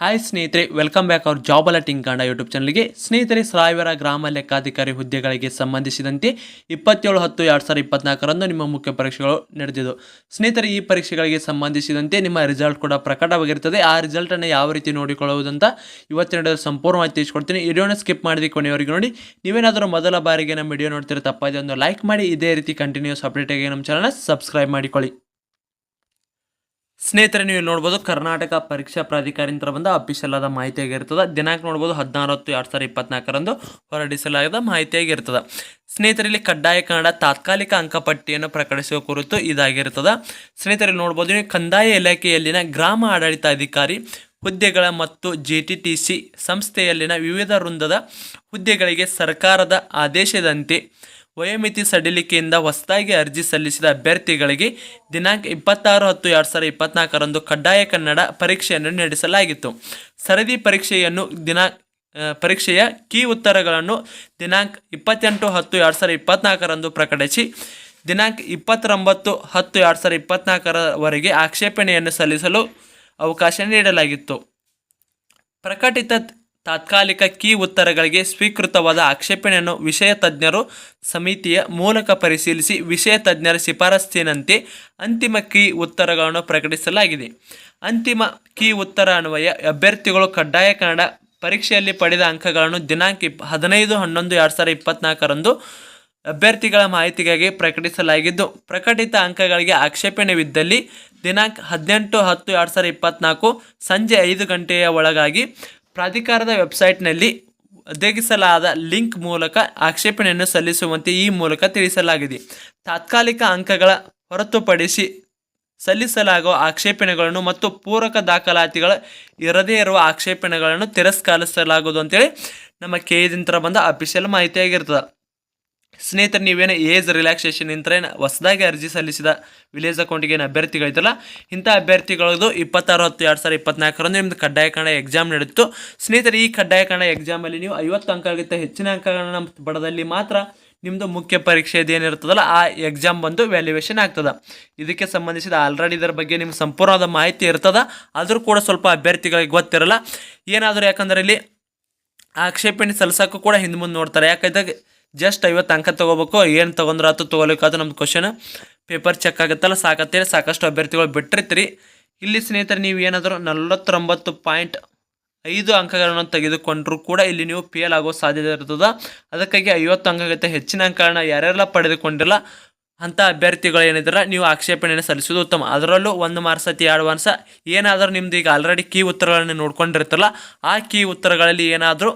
Hi ಸ್ನೇಹಿತರೆ. Welcome back ಅವ್ರ job alerting ಕಾಂಡ ಯೂಟ್ಯೂಬ್ ಚಾನಲ್ಗೆ ಸ್ನೇಹಿತರೆ ಸಾಯಿವರ ಗ್ರಾಮ ಲೆಕ್ಕಾಧಿಕಾರಿ ಹುದ್ದೆಗಳಿಗೆ ಸಂಬಂಧಿಸಿದಂತೆ ಇಪ್ಪತ್ತೇಳು ಹತ್ತು ಎರಡು ಸಾವಿರದ ಇಪ್ಪತ್ನಾಲ್ಕರಂದು ನಿಮ್ಮ ಮುಖ್ಯ ಪರೀಕ್ಷೆಗಳು ನಡೆದಿದ್ದು ಸ್ನೇಹಿತರೆ, ಈ ಪರೀಕ್ಷೆಗಳಿಗೆ ಸಂಬಂಧಿಸಿದಂತೆ ನಿಮ್ಮ ರಿಸಲ್ಟ್ ಕೂಡ ಪ್ರಕಟವಾಗಿರ್ತದೆ. ಆ ರಿಸಲ್ಟನ್ನು ಯಾವ ರೀತಿ ನೋಡಿಕೊಳ್ಳುವುದಂತ ಇವತ್ತಿನ ಸಂಪೂರ್ಣ ಮಾಹಿತಿ ತಿಳಿಸ್ಕೊಡ್ತೀನಿ. ವಿಡಿಯೋನ ಸ್ಕಿಪ್ ಮಾಡಿದ ಕೊನೆಯವರಿಗೆ ನೋಡಿ. ನೀವೇನಾದರೂ ಮೊದಲ ಬಾರಿಗೆ ನಮ್ಮ ವಿಡಿಯೋ ನೋಡ್ತಿರೋ ತಪ್ಪಾದ ಒಂದು ಲೈಕ್ ಮಾಡಿ. ಇದೇ ರೀತಿ ಕಂಟಿನ್ಯೂಸ್ ಅಪ್ಡೇಟಾಗಿ ನಮ್ಮ ಚಾನಲ್ನ ಸಬ್ಸ್ಕ್ರೈಬ್ ಮಾಡಿಕೊಳ್ಳಿ. ಸ್ನೇಹಿತರೆ, ನೀವು ಇಲ್ಲಿ ನೋಡ್ಬೋದು ಕರ್ನಾಟಕ ಪರೀಕ್ಷಾ ಪ್ರಾಧಿಕಾರಿಂದ ಬಂದ ಅಫಿಷಿಯಲ್ ಆದ ಮಾಹಿತಿಯಾಗಿರ್ತದೆ ದಿನಾಂಕ ನೋಡ್ಬೋದು ಹದಿನಾರು ಹತ್ತು ಎರಡು ಸಾವಿರದ ಇಪ್ಪತ್ನಾಲ್ಕರಂದು ಹೊರಡಿಸಲಾದ ಮಾಹಿತಿಯಾಗಿರ್ತದೆ ಸ್ನೇಹಿತರಲ್ಲಿ ಕಡ್ಡಾಯ ಕನ್ನಡ ತಾತ್ಕಾಲಿಕ ಅಂಕಪಟ್ಟಿಯನ್ನು ಪ್ರಕಟಿಸುವ ಕುರಿತು ಇದಾಗಿರ್ತದೆ. ಸ್ನೇಹಿತರಲ್ಲಿ ನೋಡ್ಬೋದು ಕಂದಾಯ ಇಲಾಖೆಯಲ್ಲಿನ ಗ್ರಾಮ ಆಡಳಿತಾಧಿಕಾರಿ ಹುದ್ದೆಗಳ ಮತ್ತು ಜೆ ಟಿ ಟಿ ಸಿ ಸಂಸ್ಥೆಯಲ್ಲಿನ ವಿವಿಧ ವೃಂದದ ಹುದ್ದೆಗಳಿಗೆ ಸರ್ಕಾರದ ಆದೇಶದಂತೆ ವಯೋಮಿತಿ ಸಡಿಲಿಕೆಯಿಂದ ಹೊಸದಾಗಿ ಅರ್ಜಿ ಸಲ್ಲಿಸಿದ ಅಭ್ಯರ್ಥಿಗಳಿಗೆ ದಿನಾಂಕ ಇಪ್ಪತ್ತಾರು ಹತ್ತು ಎರಡು ಸಾವಿರದ ಇಪ್ಪತ್ನಾಲ್ಕರಂದು ಕಡ್ಡಾಯ ಕನ್ನಡ ಪರೀಕ್ಷೆಯನ್ನು ನಡೆಸಲಾಗಿತ್ತು. ಸರದಿ ಪರೀಕ್ಷೆಯನ್ನು ದಿನಾ ಪರೀಕ್ಷೆಯ ಕೀ ಉತ್ತರಗಳನ್ನು ದಿನಾಂಕ ಇಪ್ಪತ್ತೆಂಟು ಹತ್ತು ಎರಡು ಸಾವಿರದ ಇಪ್ಪತ್ನಾಲ್ಕರಂದು ಪ್ರಕಟಿಸಿ, ದಿನಾಂಕ ಇಪ್ಪತ್ತೊಂಬತ್ತು ಹತ್ತು ಎರಡು ಸಾವಿರದ ಇಪ್ಪತ್ನಾಲ್ಕರವರೆಗೆ ಆಕ್ಷೇಪಣೆಯನ್ನು ಸಲ್ಲಿಸಲು ಅವಕಾಶ ನೀಡಲಾಗಿತ್ತು. ಪ್ರಕಟಿತ ತಾತ್ಕಾಲಿಕ ಕೀ ಉತ್ತರಗಳಿಗೆ ಸ್ವೀಕೃತವಾದ ಆಕ್ಷೇಪಣೆಯನ್ನು ವಿಷಯ ತಜ್ಞರು ಸಮಿತಿಯ ಮೂಲಕ ಪರಿಶೀಲಿಸಿ ವಿಷಯ ತಜ್ಞರ ಶಿಫಾರಸ್ಸಿನಂತೆ ಅಂತಿಮ ಕೀ ಉತ್ತರಗಳನ್ನು ಪ್ರಕಟಿಸಲಾಗಿದೆ. ಅಂತಿಮ ಕೀ ಉತ್ತರ ಅನ್ವಯ ಅಭ್ಯರ್ಥಿಗಳು ಕಡ್ಡಾಯ ಕನ್ನಡ ಪರೀಕ್ಷೆಯಲ್ಲಿ ಪಡೆದ ಅಂಕಗಳನ್ನು ದಿನಾಂಕ ಇಪ್ ಹದಿನೈದು, ಹನ್ನೊಂದು, ಎರಡು ಸಾವಿರದ ಇಪ್ಪತ್ನಾಲ್ಕರಂದು ಅಭ್ಯರ್ಥಿಗಳ ಮಾಹಿತಿಗಾಗಿ ಪ್ರಕಟಿಸಲಾಗಿದ್ದು, ಪ್ರಕಟಿತ ಅಂಕಗಳಿಗೆ ಆಕ್ಷೇಪಣೆವಿದ್ದಲ್ಲಿ ದಿನಾಂಕ ಹದಿನೆಂಟು, ಹತ್ತು, ಎರಡು ಸಾವಿರದ ಇಪ್ಪತ್ನಾಲ್ಕು ಸಂಜೆ ಐದು ಗಂಟೆಯ ಒಳಗಾಗಿ ಪ್ರಾಧಿಕಾರದ ವೆಬ್ಸೈಟ್ನಲ್ಲಿ ಒದಗಿಸಲಾದ ಲಿಂಕ್ ಮೂಲಕ ಆಕ್ಷೇಪಣೆಯನ್ನು ಸಲ್ಲಿಸುವಂತೆ ಈ ಮೂಲಕ ತಿಳಿಸಲಾಗಿದೆ. ತಾತ್ಕಾಲಿಕ ಅಂಕಗಳ ಹೊರತುಪಡಿಸಿ ಸಲ್ಲಿಸಲಾಗುವ ಆಕ್ಷೇಪಣೆಗಳನ್ನು ಮತ್ತು ಪೂರಕ ದಾಖಲಾತಿಗಳ ಇರದೇ ಇರುವ ಆಕ್ಷೇಪಣೆಗಳನ್ನು ತಿರಸ್ಕರಿಸಲಾಗುವುದು ಅಂತೇಳಿ ನಮ್ಮ ಕೆ ಇದಿಂತ್ರ ಬಂದ ಅಫಿಷಿಯಲ್ ಮಾಹಿತಿಯಾಗಿರ್ತದೆ. ಸ್ನೇಹಿತರೆ, ನೀವೇನು ಏಜ್ ರಿಲ್ಯಾಕ್ಸೇಷನ್ ಇಂತ್ರ ಹೊಸದಾಗಿ ಅರ್ಜಿ ಸಲ್ಲಿಸಿದ ವಿಲೇಜ್ ಅಕೌಂಟಿಗೆ ಏನು ಅಭ್ಯರ್ಥಿಗಳಿದ್ದಲ್ಲ ಇಂಥ ಅಭ್ಯರ್ಥಿಗಳದು ಇಪ್ಪತ್ತಾರು, ಹತ್ತು, ಎರಡು ಸಾವಿರ ಇಪ್ಪತ್ನಾಲ್ಕರಂದು ನಿಮ್ಮದು ಕಡ್ಡಾಯ ಕನ್ನಡ ಎಕ್ಸಾಮ್ ನಡೆಯಿತು ಸ್ನೇಹಿತರು, ಈ ಕಡ್ಡಾಯ ಕನ್ನಡ ಎಕ್ಸಾಮಲ್ಲಿ ನೀವು ಐವತ್ತು ಅಂಕಗಳಿಗಿಂತ ಹೆಚ್ಚಿನ ಅಂಕಗಳನ್ನ ಬಡದಲ್ಲಿ ಮಾತ್ರ ನಿಮ್ಮದು ಮುಖ್ಯ ಪರೀಕ್ಷೆ ಏನಿರ್ತದಲ್ಲ ಆ ಎಕ್ಸಾಮ್ ಬಂದು ವ್ಯಾಲ್ಯೂಯೇಷನ್ ಆಗ್ತದೆ. ಇದಕ್ಕೆ ಸಂಬಂಧಿಸಿದ ಆಲ್ರೆಡಿ ಇದರ ಬಗ್ಗೆ ನಿಮ್ಗೆ ಸಂಪೂರ್ಣವಾದ ಮಾಹಿತಿ ಇರ್ತದೆ. ಆದರೂ ಕೂಡ ಸ್ವಲ್ಪ ಅಭ್ಯರ್ಥಿಗಳಿಗೆ ಗೊತ್ತಿರಲ್ಲ. ಏನಾದರೂ ಯಾಕಂದ್ರೆ ಇಲ್ಲಿ ಆಕ್ಷೇಪಣೆ ಸಲ್ಲಿಸೋಕ್ಕೂ ಕೂಡ ಹಿಂದೆ ಮುಂದೆ ನೋಡ್ತಾರೆ. ಯಾಕಂದ್ರೆ ಜಸ್ಟ್ ಐವತ್ತು ಅಂಕ ತೊಗೋಬೇಕು, ಏನು ತೊಗೊಂಡ್ರೆ ಆತು ತೊಗೊಲಿಕ್ಕಾತು ನಮ್ಮ ಕ್ವಶನ್ ಪೇಪರ್ ಚೆಕ್ ಆಗುತ್ತಲ್ಲ, ಸಾಕತ್ತೀರಿ, ಸಾಕಷ್ಟು ಅಭ್ಯರ್ಥಿಗಳು ಬಿಟ್ಟಿರ್ತೀರಿ. ಇಲ್ಲಿ ಸ್ನೇಹಿತರೆ, ನೀವು ಏನಾದರೂ ನಲವತ್ತೊಂಬತ್ತು ಪಾಯಿಂಟ್ ಐದು ಅಂಕಗಳನ್ನು ತೆಗೆದುಕೊಂಡರೂ ಕೂಡ ಇಲ್ಲಿ ನೀವು ಫೇಲ್ ಆಗೋ ಸಾಧ್ಯತೆ ಇರ್ತದೆ. ಅದಕ್ಕಾಗಿ ಐವತ್ತು ಅಂಕಕ್ಕಿಂತ ಹೆಚ್ಚಿನ ಅಂಕಗಳನ್ನ ಯಾರ್ಯಾರೆಲ್ಲ ಪಡೆದುಕೊಂಡಿಲ್ಲ ಅಂಥ ಅಭ್ಯರ್ಥಿಗಳು ಏನಿದ್ರೆ, ನೀವು ಆಕ್ಷೇಪಣೆಯನ್ನು ಸಲ್ಲಿಸೋದು ಉತ್ತಮ. ಅದರಲ್ಲೂ ಒಂದು ಮಾರ್ಕ್ಸ್ ಅತಿ ಎರಡು ಮಾರ್ಸ ಏನಾದರೂ ನಿಮ್ದು ಈಗ ಆಲ್ರೆಡಿ ಕೀ ಉತ್ತರಗಳನ್ನು ನೋಡ್ಕೊಂಡಿರ್ತಲ್ಲ ಆ ಕೀ ಉತ್ತರಗಳಲ್ಲಿ ಏನಾದರೂ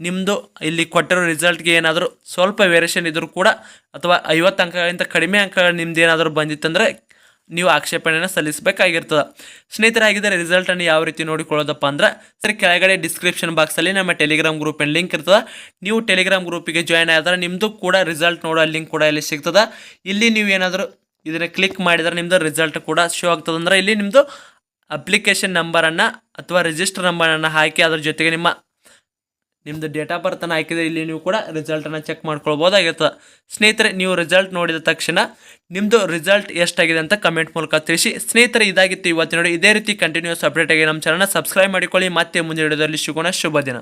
ನಿಮ್ಮದು ಇಲ್ಲಿ ಕೊಟ್ಟಿರೋ ರಿಸಲ್ಟ್ಗೆ ಏನಾದರೂ ಸ್ವಲ್ಪ ವೇರಿಯೇಷನ್ ಇದ್ದರೂ ಕೂಡ ಅಥವಾ ಐವತ್ತು ಅಂಕಗಳಿಂದ ಕಡಿಮೆ ಅಂಕಗಳು ನಿಮ್ದು ಏನಾದರೂ ಬಂದಿತ್ತಂದರೆ ನೀವು ಆಕ್ಷೇಪಣೆಯನ್ನು ಸಲ್ಲಿಸಬೇಕಾಗಿರ್ತದೆ. ಸ್ನೇಹಿತರೆ ಹಾಗಿದ್ದರೆ ರಿಸಲ್ಟನ್ನು ಯಾವ ರೀತಿ ನೋಡಿಕೊಳ್ಳೋದಪ್ಪ ಅಂದ್ರೆ ಸರಿ, ಕೆಳಗಡೆ ಡಿಸ್ಕ್ರಿಪ್ಷನ್ ಬಾಕ್ಸಲ್ಲಿ ನಮ್ಮ ಟೆಲಿಗ್ರಾಮ್ ಗ್ರೂಪಿನ ಲಿಂಕ್ ಇರ್ತದೆ. ನೀವು ಟೆಲಿಗ್ರಾಮ್ ಗ್ರೂಪಿಗೆ ಜಾಯ್ನ್ ಆದ್ರೆ ನಿಮ್ಮದು ಕೂಡ ರಿಸಲ್ಟ್ ನೋಡೋ ಲಿಂಕ್ ಕೂಡ ಇಲ್ಲಿ ಸಿಗ್ತದೆ. ಇಲ್ಲಿ ನೀವು ಏನಾದರೂ ಇದನ್ನು ಕ್ಲಿಕ್ ಮಾಡಿದರೆ ನಿಮ್ಮದು ರಿಸಲ್ಟ್ ಕೂಡ ಶೋ ಆಗ್ತದೆ ಅಂದ್ರೆ ಇಲ್ಲಿ ನಿಮ್ಮದು ಅಪ್ಲಿಕೇಶನ್ ನಂಬರನ್ನು ಅಥವಾ ರಿಜಿಸ್ಟರ್ ನಂಬರನ್ನು ಹಾಕಿ ಅದ್ರ ಜೊತೆಗೆ ನಿಮ್ಮ ನಿಮ್ಮದು ಡೇಟ್ ಆಫ್ ಬರ್ತನ ಹಾಕಿದರೆ ಇಲ್ಲಿ ನೀವು ಕೂಡ ರಿಸಲ್ಟನ್ನು ಚೆಕ್ ಮಾಡ್ಕೊಳ್ಬೋದಾಗಿರ್ತದೆ. ಸ್ನೇಹಿತರೆ, ನೀವು ರಿಸಲ್ಟ್ ನೋಡಿದ ತಕ್ಷಣ ನಿಮ್ಮದು ರಿಸಲ್ಟ್ ಎಷ್ಟಾಗಿದೆ ಅಂತ ಕಮೆಂಟ್ ಮೂಲಕ ತಿಳಿಸಿ. ಸ್ನೇಹಿತರೆ, ಇದಾಗಿತ್ತು ಇವತ್ತಿನ ನೋಡಿ ಇದೇ ರೀತಿ ಕಂಟಿನ್ಯೂಸ್ ಅಪ್ಡೇಟ್ ಆಗಿ ನಮ್ಮ ಚಾನಲ್ನ ಸಬ್ಸ್ಕ್ರೈಬ್ ಮಾಡಿಕೊಳ್ಳಿ. ಮತ್ತೆ ಮುಂದಿನ ವಿಡಿಯೋದಲ್ಲಿ ಸಿಗೋಣ. ಶುಭ ದಿನ.